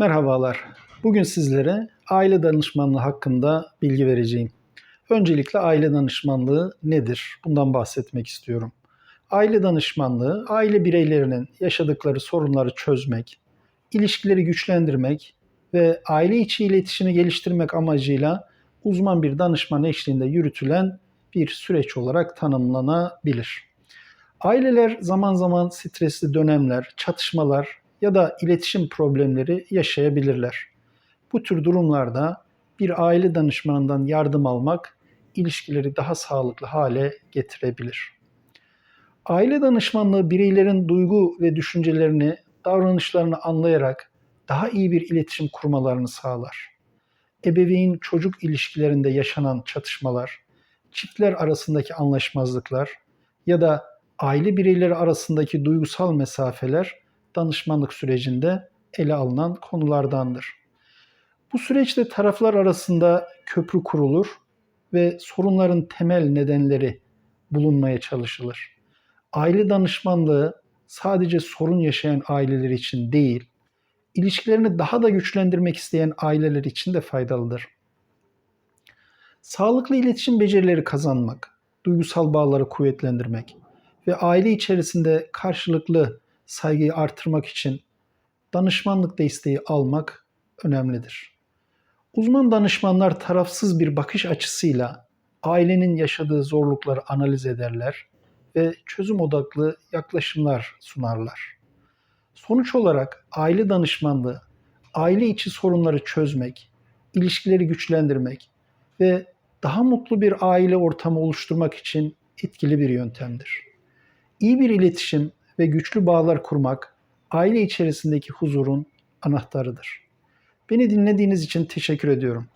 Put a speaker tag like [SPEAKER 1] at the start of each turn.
[SPEAKER 1] Merhabalar. Bugün sizlere aile danışmanlığı hakkında bilgi vereceğim. Öncelikle aile danışmanlığı nedir? Bundan bahsetmek istiyorum. Aile danışmanlığı, aile bireylerinin yaşadıkları sorunları çözmek, ilişkileri güçlendirmek ve aile içi iletişimi geliştirmek amacıyla uzman bir danışman eşliğinde yürütülen bir süreç olarak tanımlanabilir. Aileler zaman zaman stresli dönemler, çatışmalar ya da iletişim problemleri yaşayabilirler. Bu tür durumlarda bir aile danışmanından yardım almak ilişkileri daha sağlıklı hale getirebilir. Aile danışmanlığı bireylerin duygu ve düşüncelerini, davranışlarını anlayarak daha iyi bir iletişim kurmalarını sağlar. Ebeveyn çocuk ilişkilerinde yaşanan çatışmalar, çiftler arasındaki anlaşmazlıklar ya da aile bireyleri arasındaki duygusal mesafeler danışmanlık sürecinde ele alınan konulardandır. Bu süreçte taraflar arasında köprü kurulur ve sorunların temel nedenleri bulunmaya çalışılır. Aile danışmanlığı sadece sorun yaşayan aileler için değil, ilişkilerini daha da güçlendirmek isteyen aileler için de faydalıdır. Sağlıklı iletişim becerileri kazanmak, duygusal bağları kuvvetlendirmek ve aile içerisinde karşılıklı saygıyı artırmak için danışmanlık desteği almak önemlidir. Uzman danışmanlar tarafsız bir bakış açısıyla ailenin yaşadığı zorlukları analiz ederler ve çözüm odaklı yaklaşımlar sunarlar. Sonuç olarak aile danışmanlığı, aile içi sorunları çözmek, ilişkileri güçlendirmek ve daha mutlu bir aile ortamı oluşturmak için etkili bir yöntemdir. İyi bir iletişim ve güçlü bağlar kurmak aile içerisindeki huzurun anahtarıdır. Beni dinlediğiniz için teşekkür ediyorum.